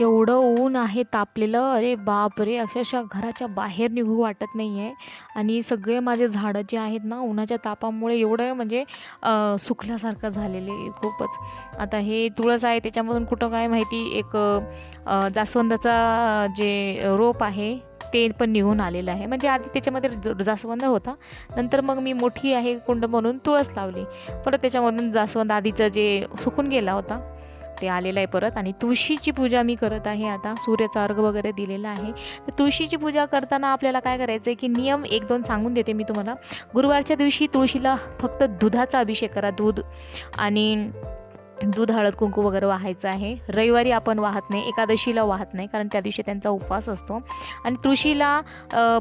एवढं ऊन आहे तापलेलं. अरे बापरे अक्षरशः घराच्या बाहेर निघू वाटत नाही आहे आणि सगळे माझे झाडं जे आहेत ना उन्हाच्या तापामुळे एवढं म्हणजे सुकल्यासारखं झालेले खूपच. आता हे तुळस आहे त्याच्यामधून कुठं काय माहिती एक जास्वंदाचा जे रोप आहे ते पण निघून आलेलं आहे. म्हणजे आधी त्याच्यामध्ये ज- जास्वंद होता. नंतर मग मी मोठी आहे कुंड म्हणून तुळस लावली. परत त्याच्यामधून जास्वंद आधीचं जे सुकून गेला होता ते आलेलं आहे परत. आणि तुळशीची पूजा मी करत आहे आता. सूर्याचा अर्घ वगैरे दिलेला आहे. तर तुळशीची पूजा करताना आपल्याला काय करायचं आहे की नियम एक दोन सांगून देते मी तुम्हाला. गुरुवारच्या दिवशी तुळशीला फक्त दुधाचा अभिषेक करा. दूध आणि दूध हळद कुंकू वगैरे वाहायचं आहे. रविवारी आपण वाहत नाही. एकादशीला वाहत नाही कारण त्या दिवशी त्यांचा उपवास असतो. आणि तुळशीला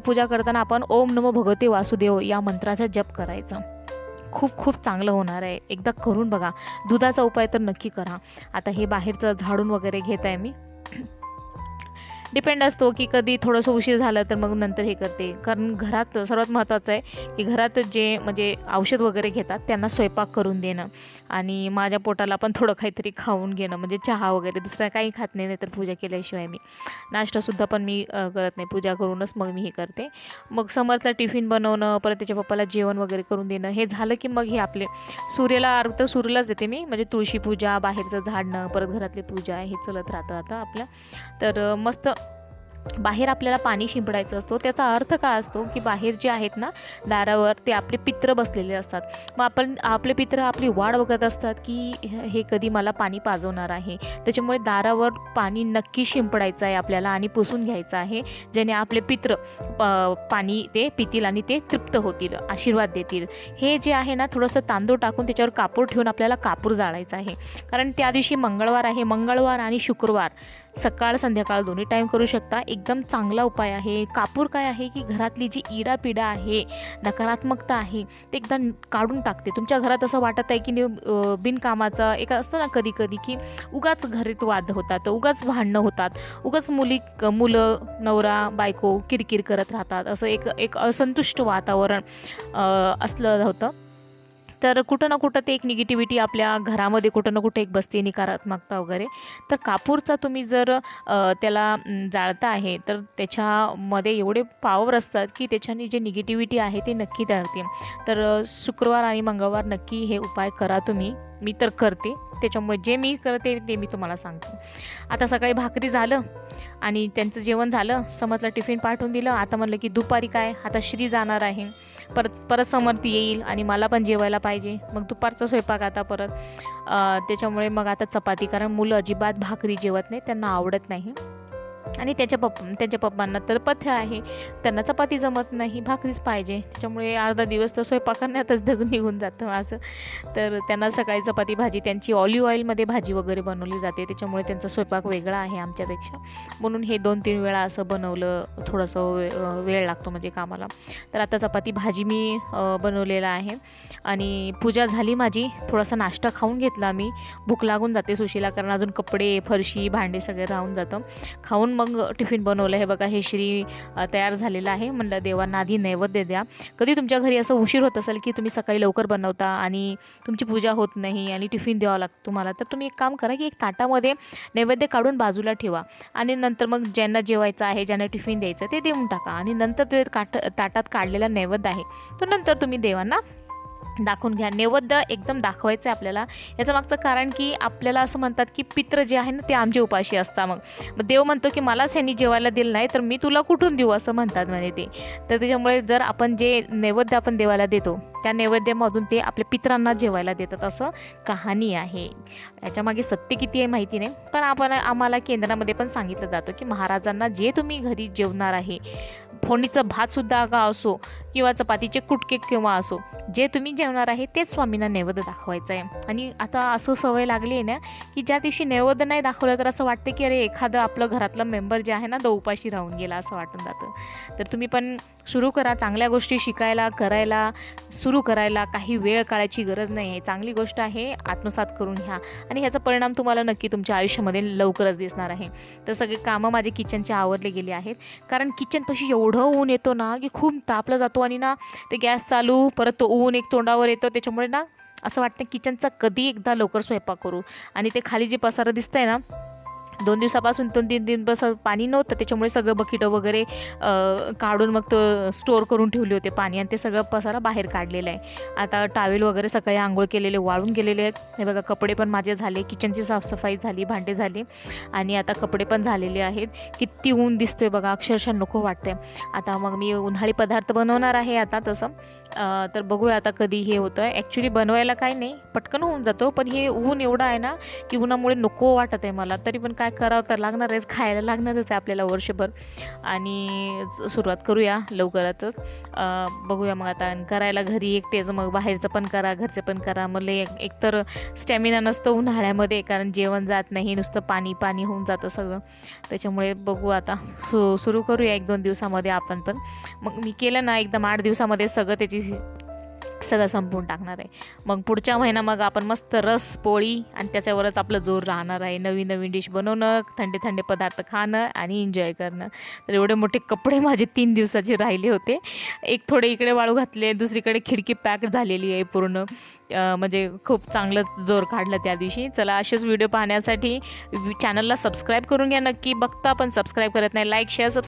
पूजा करताना आपण ओम नमो भगवते वासुदेव या मंत्राचा जप करायचा. खूप खूप चांगलं होणार आहे. एकदा करून बघा. दुधाचा उपाय तर नक्की करा. आता हे बाहेरचं झाडून वगैरे घेत आहे मी. डिपेंड असतो की कधी थोडंसं उशीर झालं तर मग नंतर हे करते. कारण घरात सर्वात महत्त्वाचं आहे की घरात जे म्हणजे औषध वगैरे घेतात त्यांना स्वयंपाक करून देणं आणि माझ्या पोटाला पण थोडं काहीतरी खाऊन घेणं. म्हणजे चहा वगैरे दुसरं काही खात नाही तर पूजा केल्याशिवाय मी. नाश्तासुद्धा पण मी करत नाही. पूजा करूनच मग मी हे करते. मग समर्थला टिफिन बनवणं परत त्याच्या पप्पाला जेवण वगैरे करून देणं हे झालं की मग हे आपले सूर्याला अर्घ तर सूर्यालाच देते मी. म्हणजे तुळशी पूजा बाहेरचं झाडणं परत घरातली पूजा हे चलत राहतं आता आपलं. तर मस्त बाहेर आपल्याला पाणी शिंपडायचं असतो त्याचा अर्थ काय असतो की बाहेर जे आहेत ना दारावर ते आपले पित्र बसलेले असतात. मग आपण आपले पित्र आपली वाट बघत असतात की हे कधी मला पाणी पाजवणार आहे. त्याच्यामुळे दारावर पाणी नक्की शिंपडायचं आहे आपल्याला आणि पुसून घ्यायचं आहे ज्याने आपले पित्र पाणी ते पितील आणि ते तृप्त होतील आशीर्वाद देतील. हे जे आहे ना थोडंसं तांदूळ टाकून त्याच्यावर कापूर ठेवून आपल्याला कापूर जाळायचा आहे. कारण त्या दिवशी मंगळवार आहे मंगळवार आणि शुक्रवार सकाळ संध्याकाळ दोन्ही टाईम करू शकता. एकदम चांगला उपाय आहे. कापूर काय आहे की घरातली जी इडापिडा आहे नकारात्मकता आहे ते एकदा काढून टाकते. तुमच्या घरात असं वाटत आहे की बिनकामाचा एक असतो ना कधी कधी की उगाच घरात वाद होतात उगाच भांडणं होतात उगाच मुली क- मुलं नवरा बायको किरकिर करत राहतात. असं एक एक असंतुष्ट वातावरण असलं होतं. तर कुठं ना कुठं ते एक निगेटिव्हिटी आपल्या घरामध्ये कुठं ना कुठं एक बसते नकारात्मकता वगैरे. तर कापूरचा तुम्ही जर त्याला जाळता आहे तर त्याच्यामध्ये एवढे पावर असतात की त्याच्याने जे निगेटिव्हिटी आहे ते नक्की जाते. तर शुक्रवार आणि मंगळवार नक्की हे उपाय करा तुम्ही. मी तर करते. त्याच्यामुळे जे मी करते ते मी तुम्हाला सांगते. आता सकाळी भाकरी झालं आणि त्यांचं जेवण झालं. समजलं टिफिन पाठवून दिलं. आता म्हणलं की दुपारी काय? आता श्री जाणार आहे. परत परत समर्थ येईल आणि मला पण जेवायला पाहिजे. मग दुपारचा स्वयंपाक आता परत. त्याच्यामुळे मग आता चपाती. कारण मुलं अजिबात भाकरी जेवत नाही त्यांना आवडत नाही. आणि त्याच्या पप्प त्यांच्या पप्पांना तर पथ्य आहे. त्यांना चपाती जमत नाही भाकरीच पाहिजे. त्याच्यामुळे अर्धा दिवस तर स्वयंपाक करण्यातच दग निघून जातं माझं. तर त्यांना सकाळी चपाती भाजी त्यांची ऑलिव्ह ऑइलमध्ये भाजी वगैरे बनवली जाते. त्याच्यामुळे त्यांचा स्वयंपाक वेगळा आहे आमच्यापेक्षा. म्हणून हे दोन तीन वेळा असं बनवलं थोडंसं वे- वेळ लागतो म्हणजे कामाला. तर आता चपाती भाजी मी बनवलेला आहे. आणि पूजा झाली माझी. थोडासा नाश्ता खाऊन घेतला मी. भूक लागून जाते सुशीला कारण अजून कपडे फरशी भांडे सगळे राहून जातं. खाऊन मग टिफिन बनवलं. हे बघा हे श्री तयार झालेलं आहे. म्हणलं देवांना आधी नैवेद्य द्या. कधी तुमच्या घरी असं उशीर होत असेल की तुम्ही सकाळी लवकर बनवता आणि तुमची पूजा होत नाही आणि टिफिन द्यावा लागतो तुम्हाला तर तुम्ही एक काम करा की एक ताटामध्ये नैवेद्य काढून बाजूला ठेवा आणि नंतर मग ज्यांना जेवायचं आहे ज्यांना टिफिन द्यायचं ते देऊन टाका आणि नंतर ते काट ताटात काढलेला नैवेद्य आहे तो नंतर तुम्ही देवांना दाखवून घ्या. नैवेद्य एकदम दाखवायचं आहे आपल्याला. याचं मागचं कारण की आपल्याला असं म्हणतात की पित्र जे आहे ना ते आमचे उपाशी असतात मग. मग देव म्हणतो की मलाच ह्यांनी जेवायला दिलं नाही तर मी तुला कुठून देऊ असं म्हणतात म्हणे ते. तर त्याच्यामुळे जर आपण जे नैवेद्य आपण देवाला देतो त्या नैवेद्यामधून ते आपल्या पित्रांना जेवायला देतात असं कहाणी आहे. याच्यामागे सत्य किती आहे माहिती नाही पण आपण आम्हाला केंद्रामध्ये पण सांगितलं जातं की महाराजांना जे तुम्ही घरी जेवणार आहे फोडणीचं भातसुद्धा का असो किंवा चपातीचे कुटके किंवा असो जे तुम्ही जेवणार आहे तेच स्वामींना नैवेद्य दाखवायचं आहे आणि आता असं सवय लागली आहे ना की ज्या दिवशी नैवेद्य नाही दाखवलं तर असं वाटतं की अरे एखादं आपलं घरातलं मेंबर जे आहे ना तो उपाशी राहून गेला असं वाटून जातं. तर तुम्ही पण सुरू करा चांगल्या गोष्टी शिकायला करायला सुरू करायला. काही वेळ काढायची गरज नाही आहे. चांगली गोष्ट आहे आत्मसात करून घ्या. आणि ह्याचा परिणाम तुम्हाला नक्की तुमच्या आयुष्यामध्ये लवकरच दिसणार आहे. तर सगळे कामं माझे किचनचे आवरले गेले आहेत. कारण किचनपाशी एवढं ऊन येतो ना की खूप तापलं जातो आणि ना ते गॅस चालू परत तो ऊन एक तोंडावर येतं त्याच्यामुळे ना असं वाटतं किचनचा कधी एकदा लवकर स्वयंपाक करू. आणि ते खाली जे पसारं दिसतंय ना दोन दिवसापासून दोन तीन दिनपासून पाणी नव्हतं. त्याच्यामुळे सगळं बकिटं वगैरे काढून मग तो स्टोअर करून ठेवले होते पाणी आणि ते सगळं पसारा बाहेर काढलेलं आहे. आता टावेल वगैरे सकाळी आंघोळ केलेले वाळून गेलेले आहेत. हे बघा कपडे पण माझे झाले किचनची साफसफाई झाली भांडे झाले आणि आता कपडे पण झालेले आहेत. किती ऊन दिसतोय बघा अक्षरशः नको वाटतंय. आता मग मी उन्हाळी पदार्थ बनवणार आहे आता तसं. तर बघूया आता कधी हे होतं. ॲक्च्युली बनवायला काही नाही पटकन होऊन जातो. पण हे ऊन एवढं आहे ना की उन्हामुळे नको वाटत आहे मला. तरी पण काय करावं तर लागणार आहेच खायला लागणारच आहे आपल्याला वर्षभर. आणि सुरुवात करूया लवकरातच. बघूया मग आता करायला घरी एकटेच मग बाहेरचं पण करा घरचं पण करा. मला एक एकतर स्टॅमिना नसतं उन्हाळ्यामध्ये कारण जेवण जात नाही नुसतं पाणी पाणी होऊन जातं सगळं. त्याच्यामुळे बघू आता. सु सुरू करूया एक दोन दिवसामध्ये आपण पण. मग मी केलं ना एकदम आठ दिवसामध्ये सगळं त्याची सगळं संपवून टाकणार आहे. मग पुढच्या महिना मग आपण मस्त रस पोळी आणि त्याच्यावरच आपलं जोर राहणार आहे. नवीन नवीन डिश बनवणं थंडे थंडे पदार्थ खाणं आणि एन्जॉय करणं. तर एवढे मोठे कपडे माझे तीन दिवसाचे राहिले होते. एक थोडे इकडे वाळू घातले दुसरीकडे खिडकी पॅक झालेली आहे पूर्ण. म्हणजे खूप चांगलं जोर काढलं त्या दिवशी. चला असेच व्हिडिओ पाहण्यासाठी चॅनलला सबस्क्राईब करून घ्या. नक्की बघता पण सबस्क्राईब करत नाही लाईक शेअर सब